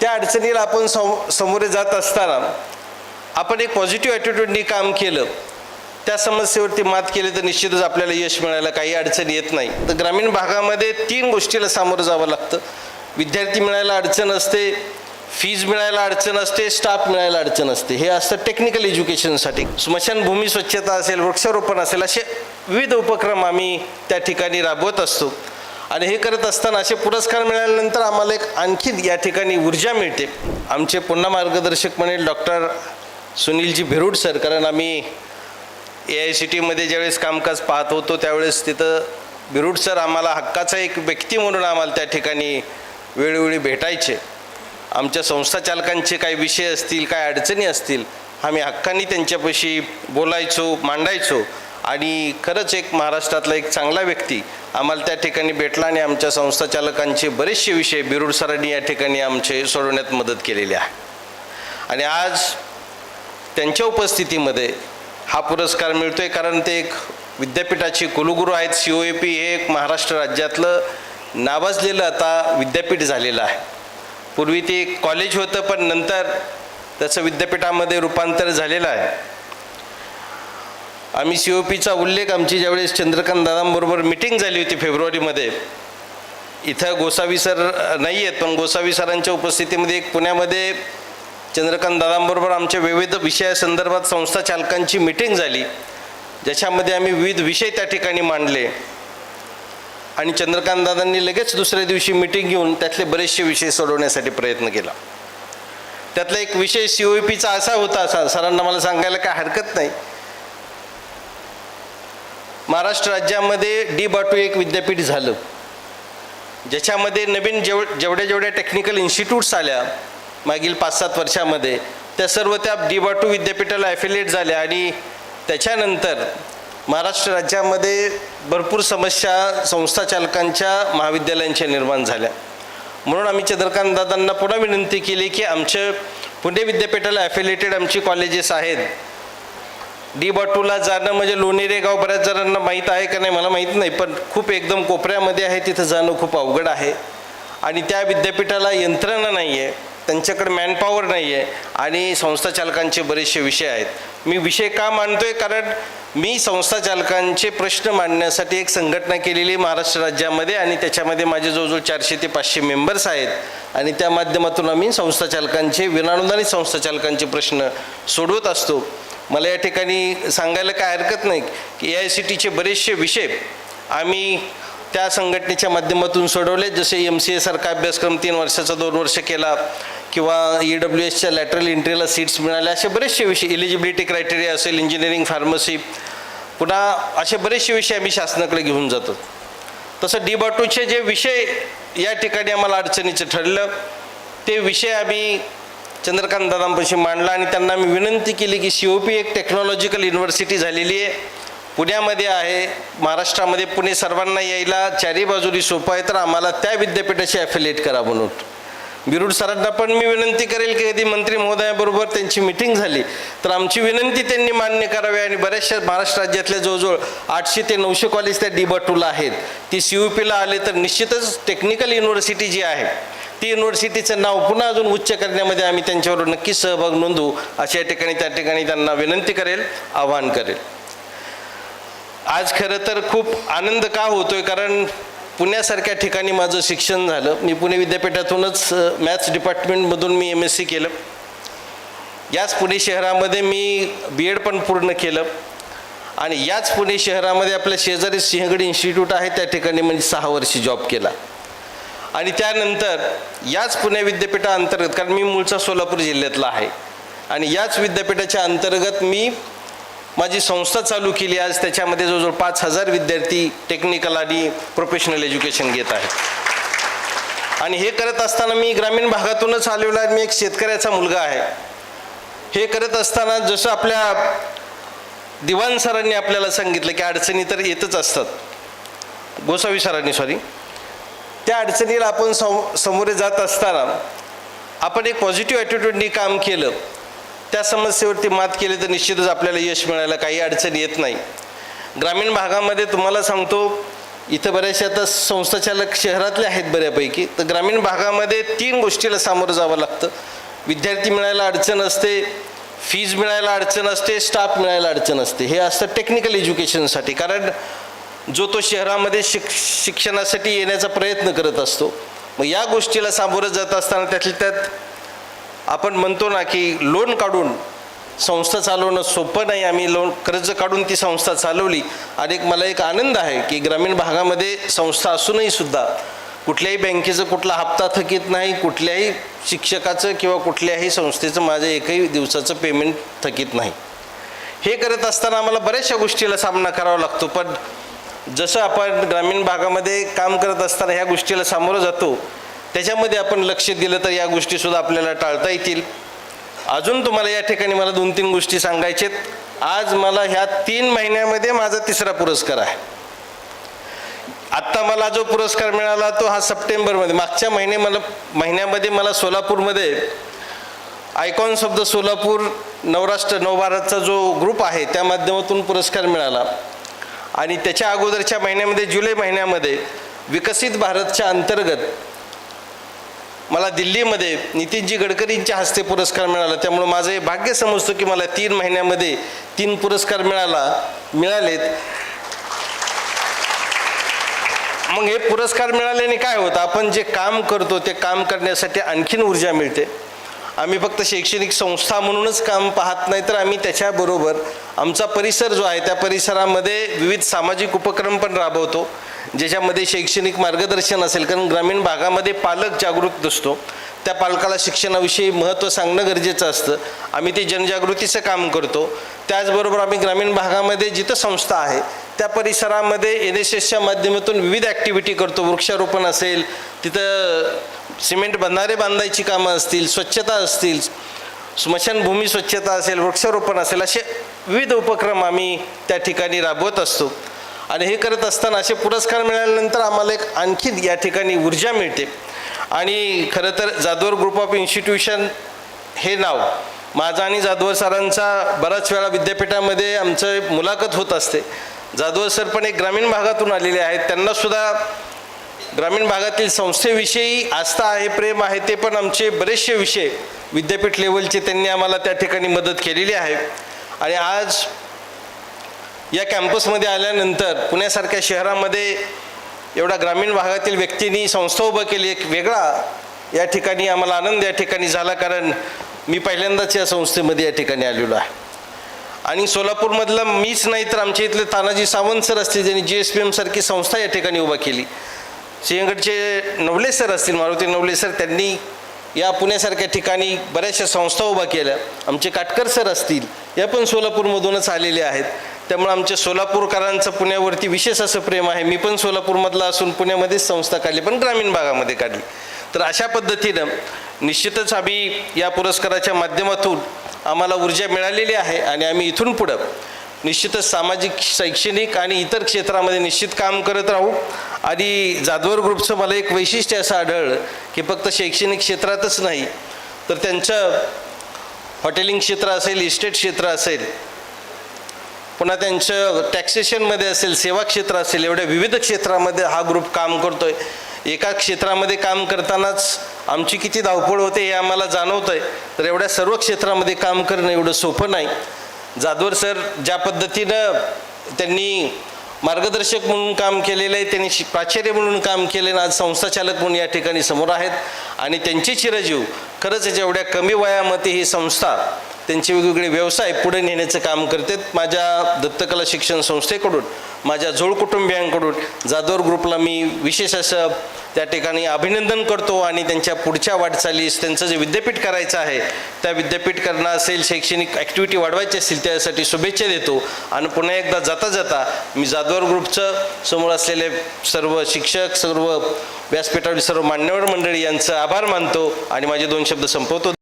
त्या अडचणीला आपण सम समोरे जात असताना आपण एक पॉझिटिव्ह ॲटिट्यूडनी काम केलं त्या समस्येवरती मात केली तर निश्चितच आपल्याला यश मिळायला काही अडचण येत नाही. तर ग्रामीण भागामध्ये तीन गोष्टीला सामोरं जावं लागतं. विद्यार्थी मिळायला अडचण असते फीज मिळायला अडचण असते स्टाफ मिळायला अडचण असते. हे असतं टेक्निकल एज्युकेशनसाठी स्मशानभूमी स्वच्छता असेल वृक्षारोपण असेल असे विविध उपक्रम आम्ही त्या ठिकाणी राबवत असतो. आणि हे करत असताना असे पुरस्कार मिळाल्यानंतर आम्हाला एक आणखी या ठिकाणी ऊर्जा मिळते. आमचे पुन्हा मार्गदर्शक म्हणेल डॉक्टर सुनीलजी भिरूड सर कारण आम्ही ए आय सी टीमध्ये ज्यावेळेस कामकाज पाहत होतो त्यावेळेस तिथं बिरुड सर आम्हाला हक्काचा एक व्यक्ती म्हणून आम्हाला त्या ठिकाणी वेळोवेळी भेटायचे. आमच्या संस्था चालकांचे काही विषय असतील काय अडचणी असतील आम्ही हक्काने त्यांच्यापाशी बोलायचो मांडायचो. आणि खरंच एक महाराष्ट्रातला एक चांगला व्यक्ती आम्हाला त्या ठिकाणी भेटला आणि आमच्या संस्था चालकांचे बरेचसे विषय बिरुड सरांनी या ठिकाणी आमचे सोडवण्यात मदत केलेली आहे. आणि आज त्यांच्या उपस्थितीमध्ये हा पुरस्कार मिळतो आहे कारण ते एक विद्यापीठाचे कुलगुरू आहेत. सी ओ ए पी हे एक महाराष्ट्र राज्यातलं नावाजलेलं आता विद्यापीठ झालेलं आहे. पूर्वी ते एक कॉलेज होतं पण नंतर त्याचं विद्यापीठामध्ये रूपांतर झालेलं आहे. आम्ही सी ओ पीचा उल्लेख आमची ज्यावेळेस चंद्रकांत दादांबरोबर मिटिंग झाली होती फेब्रुवारीमध्ये इथं गोसावी सर नाही आहेत पण गोसावी सरांच्या उपस्थितीमध्ये एक पुण्यामध्ये चंद्रकांत दादांबरोबर आमच्या विविध विषयासंदर्भात संस्था चालकांची मिटिंग झाली ज्याच्यामध्ये आम्ही विविध विषय त्या ठिकाणी मांडले. आणि चंद्रकांत दादांनी लगेच दुसऱ्या दिवशी मिटिंग घेऊन त्यातले बरेचसे विषय सोडवण्यासाठी प्रयत्न केला. त्यातला एक विषय सी ओ पीचा असा होता सर सरांना मला सांगायला काय हरकत नाही. महाराष्ट्र राज्यामध्ये डी बाटू एक विद्यापीठ झालं. ज्याच्यामध्ये नवीन जेव जेवढ्या जेवढ्या टेक्निकल इन्स्टिट्यूट्स आल्या मागील पाच सात वर्षामध्ये त्या सर्व त्या डी बाटू विद्यापीठाला ॲफिलिएट झाल्या आणि त्याच्यानंतर महाराष्ट्र राज्यामध्ये भरपूर समस्या संस्था चालकांच्या महाविद्यालयांच्या निर्माण झाल्या. म्हणून आम्ही चंद्रकांत दादांना पुन्हा विनंती केली की आमच्या पुणे विद्यापीठाला ॲफिलेटेड आमची कॉलेजेस आहेत. डी बटूला जाणं म्हणजे लोणेरे गाव बऱ्याच जणांना माहीत आहे का नाही? मला माहीत नाही पण खूप एकदम कोपऱ्यामध्ये आहे तिथं जाणं खूप अवघड आहे. आणि त्या विद्यापीठाला यंत्रणा नाही आहे त्यांच्याकडे मॅनपॉवर नाही आहे आणि संस्था चालकांचे बरेचसे विषय आहेत. मी विषय का मांडतोय? कारण मी संस्था चालकांचे प्रश्न मांडण्यासाठी एक संघटना केलेली महाराष्ट्र राज्यामध्ये आणि त्याच्यामध्ये माझे जवळजवळ चारशे ते पाचशे मेंबर्स आहेत. आणि त्या माध्यमातून आम्ही संस्था चालकांचे विनानुदानित संस्था चालकांचे प्रश्न सोडवत असतो. मला या ठिकाणी सांगायला काय हरकत नाही की ए आय सी टीचे बरेचसे विषय आम्ही त्या संघटनेच्या माध्यमातून सोडवले. जसे एम सी एसारखा अभ्यासक्रम तीन वर्षाचा दोन वर्ष केला किंवा ई डब्ल्यू एसच्या लॅटरल एंट्रीला सीट्स मिळाल्या. असे बरेचसे विषय एलिजिबिलिटी क्रायटेरिया असेल इंजिनिअरिंग फार्मसी पुन्हा असे बरेचसे विषय आम्ही शासनाकडे घेऊन जातो. तसं डी बाटूचे जे विषय या ठिकाणी आम्हाला अडचणीचं ठरलं ते विषय आम्ही चंद्रकांत दादांपाशी मांडला आणि त्यांना मी विनंती केली की सी ओ पी एक टेक्नॉलॉजिकल युनिव्हर्सिटी झालेली आहे. पुण्यामध्ये आहे महाराष्ट्रामध्ये पुणे सर्वांना यायला चारी बाजूनी सोपं आहे तर आम्हाला त्या विद्यापीठाशी ॲफिलिएट करा म्हणून. बिरुड सरांना पण मी विनंती करेल की कधी मंत्री महोदयाबरोबर त्यांची मिटिंग झाली तर आमची विनंती त्यांनी मान्य करावी आणि बऱ्याचशा महाराष्ट्र राज्यातल्या जवळजवळ आठशे ते नऊशे कॉलेज त्या डी बाटूला आहेत. ती सी यू पीला आले तर निश्चितच टेक्निकल युनिव्हर्सिटी जी आहे ती युनिव्हर्सिटीचं नाव पुन्हा अजून उच्च करण्यामध्ये आम्ही त्यांच्यावर नक्की सहभाग नोंदवू. अशा ठिकाणी त्या ठिकाणी त्यांना विनंती करेल आवाहन करेल. आज खरं तर खूप आनंद का होतोय? कारण पुण्यासारख्या ठिकाणी माझं शिक्षण झालं. मी पुणे विद्यापीठातूनच मॅथ्स डिपार्टमेंटमधून मी एम एस सी केलं. याच पुणे शहरामध्ये मी बी एड पण पूर्ण केलं. आणि याच पुणे शहरामध्ये आपल्या शेजारी सिंहगड इन्स्टिट्यूट आहे त्या ठिकाणी म्हणजे सहा वर्षी जॉब केला. आणि त्यानंतर याच पुणे विद्यापीठाअंतर्गत कारण मी मूळचा सोलापूर जिल्ह्यातला आहे आणि याच विद्यापीठाच्या अंतर्गत मी माझी संस्था चालू केली. आज त्याच्यामध्ये जवळजवळ पाच हजार विद्यार्थी टेक्निकल आणि प्रोफेशनल एज्युकेशन घेत आहेत. आणि हे करत असताना मी ग्रामीण भागातूनच आलेलो आहे. मी एक शेतकऱ्याचा मुलगा आहे. हे करत असताना जसं आपल्या दिवाण सरांनी आपल्याला सांगितलं की अडचणी तर येतच असतात. गोसावी सरांनी सॉरी त्या अडचणीला आपण सम समोरे जात असताना आपण एक पॉझिटिव्ह ॲटिट्यूडनी काम केलं त्या समस्येवरती मात केली तर निश्चितच आपल्याला यश मिळायला काही अडचण येत नाही. ग्रामीण भागामध्ये तुम्हाला सांगतो इथं बऱ्याचशा आता संस्थाचालक शहरातले आहेत बऱ्यापैकी. तर ग्रामीण भागामध्ये तीन गोष्टीला सामोरं जावं लागतं. विद्यार्थी मिळायला अडचण असते फीज मिळायला अडचण असते स्टाफ मिळायला अडचण असते. हे असतं टेक्निकल एज्युकेशनसाठी कारण जो तो शहरामध्ये शिक शिक्षणासाठी येण्याचा प्रयत्न करत असतो. मग या गोष्टीला सामोरं जात असताना त्यातल्या त्यात आपण म्हणतो ना की लोन काढून संस्था चालवणं सोपं नाही. आम्ही लोन कर्ज काढून ती संस्था चालवली. आणि एक मला एक आनंद आहे की ग्रामीण भागामध्ये संस्था असूनही सुद्धा कुठल्याही बँकेचं कुठला हप्ता थकीत नाही. कुठल्याही शिक्षकाचं किंवा कुठल्याही संस्थेचं माझं एकही दिवसाचं पेमेंट थकीत नाही. हे करत असताना आम्हाला बऱ्याचशा गोष्टीला सामना करावा लागतो. पण जसं आपण ग्रामीण भागामध्ये काम करत असताना ह्या गोष्टीला सामोरं जातो त्याच्यामध्ये आपण लक्ष दिलं तर या गोष्टीसुद्धा आपल्याला टाळता येतील. अजून तुम्हाला या ठिकाणी मला दोन तीन गोष्टी सांगायच्यात आज मला ह्या तीन महिन्यामध्ये माझा तिसरा पुरस्कार आहे. आत्ता मला जो पुरस्कार मिळाला तो हा सप्टेंबरमध्ये मागच्या महिने मला महिन्यामध्ये मला सोलापूरमध्ये icons of the Solapur Navrashtra नवभारतचा जो ग्रुप आहे त्या माध्यमातून पुरस्कार मिळाला. आणि त्याच्या अगोदरच्या महिन्यामध्ये जुलै महिन्यामध्ये विकसित भारतच्या अंतर्गत मला दिल्लीमध्ये नितीनजी गडकरींच्या हस्ते पुरस्कार मिळाला. त्यामुळं माझं हे भाग्य समजतो की मला तीन महिन्यामध्ये तीन पुरस्कार मिळाला मिळालेत. मग हे पुरस्कार मिळाल्याने काय होतं? आपण जे काम करतो ते काम करण्यासाठी आणखीन ऊर्जा मिळते. आम्ही फक्त शैक्षणिक संस्था म्हणूनच काम पाहत नाही तर आम्ही त्याच्याबरोबर आमचा परिसर जो आहे त्या परिसरामध्ये विविध सामाजिक उपक्रम पण राबवतो ज्याच्यामध्ये शैक्षणिक मार्गदर्शन असेल कारण ग्रामीण भागामध्ये पालक जागरूक असतो त्या पालकाला शिक्षणाविषयी महत्त्व सांगणं गरजेचं असतं. आम्ही ते जनजागृतीचं काम करतो. त्याचबरोबर आम्ही ग्रामीण भागामध्ये जिथं संस्था आहे त्या परिसरामध्ये एन एस एसच्या माध्यमातून विविध ॲक्टिव्हिटी करतो. वृक्षारोपण असेल तिथं सिमेंट बंधारे बांधायची कामं असतील स्वच्छता असतील स्मशानभूमी स्वच्छता असेल वृक्षारोपण असेल असे विविध उपक्रम आम्ही त्या ठिकाणी राबवत असतो. आणि हे करत असताना असे पुरस्कार मिळाल्यानंतर आम्हाला एक आणखी या ठिकाणी ऊर्जा मिळते. आणि खरं तर जाधवर ग्रुप ऑफ इन्स्टिट्यूशन हे नाव माझा आणि जाधवर सरांचा बराच वेळा विद्यापीठामध्ये आमचं मुलाखत होत असते. जाधवर सर पण एक ग्रामीण भागातून आलेले आहेत त्यांनासुद्धा ग्रामीण भागातील संस्थेविषयी आस्था आहे प्रेम आहे ते पण आमचे बरेचसे विषय विद्यापीठ लेवलचे त्यांनी आम्हाला त्या ठिकाणी मदत केलेली आहे. आणि आज या कॅम्पसमध्ये आल्यानंतर पुण्यासारख्या शहरामध्ये एवढा ग्रामीण भागातील व्यक्तींनी संस्था उभं केली एक वेगळा या ठिकाणी आम्हाला आनंद या ठिकाणी झाला कारण मी पहिल्यांदाच या संस्थेमध्ये या ठिकाणी आलेलो आहे. आणि सोलापूरमधलं मीच नाही तर आमच्या इथले तानाजी सावंत सर असतील ज्यांनी जी एस पी एमसारखी संस्था या ठिकाणी उभा केली. सिंहगडचे नवले सर असतील मारुती नवले सर त्यांनी या पुण्यासारख्या ठिकाणी बऱ्याचशा संस्था उभा केल्या. आमचे काटकर सर असतील या पण सोलापूरमधूनच आलेले आहेत. त्यामुळे आमच्या सोलापूरकरांचं पुण्यावरती विशेष असं प्रेम आहे. मी पण सोलापूरमधला असून पुण्यामध्येच संस्था काढली पण ग्रामीण भागामध्ये काढली. तर अशा पद्धतीनं निश्चितच आम्ही या पुरस्काराच्या माध्यमातून आम्हाला ऊर्जा मिळालेली आहे आणि आम्ही इथून पुढं निश्चितच सामाजिक शैक्षणिक आणि इतर क्षेत्रामध्ये निश्चित काम करत राहू. आणि जाधवर ग्रुपचं मला एक वैशिष्ट्य असं आढळलं की फक्त शैक्षणिक क्षेत्रातच नाही तर त्यांचं हॉटेलिंग क्षेत्र असेल इस्टेट क्षेत्र असेल पुन्हा त्यांचं टॅक्सेशनमध्ये असेल सेवा क्षेत्र असेल एवढ्या विविध क्षेत्रामध्ये हा ग्रुप काम करतो आहे एका क्षेत्रामध्ये काम करतानाच आमची किती धावपळ होते हे आम्हाला जाणवतं आहे तर एवढ्या सर्व क्षेत्रामध्ये काम करणं एवढं सोपं नाही. जाधवर सर ज्या पद्धतीनं त्यांनी मार्गदर्शक म्हणून काम केलेलं आहे त्यांनी शि- प्राचार्य म्हणून काम केले आज संस्थाचालक म्हणून या ठिकाणी समोर आहेत. आणि त्यांचे चिरजीव खरंच जेवढ्या कमी वयामध्ये ही संस्था त्यांचे वेगवेगळे व्यवसाय पुढे नेण्याचं काम करतात माझ्या दत्तकला शिक्षण संस्थेकडून. माझ्या जोड कुटुंबियांकडून जाधवर ग्रुपला मी विशेष असं त्या ठिकाणी अभिनंदन करतो आणि त्यांच्या पुढच्या वाटचालीस त्यांचं जे विद्यापीठ करायचं आहे त्या विद्यापीठ करणं असेल शैक्षणिक ॲक्टिव्हिटी वाढवायची असतील त्यासाठी शुभेच्छा देतो. आणि पुन्हा एकदा जाता जाता मी जाधवर ग्रुपचं समोर असलेले सर्व शिक्षक सर्व व्यासपीठावरील सर्व मान्यवर मंडळी यांचं आभार मानतो आणि माझे दोन शब्द संपवतो.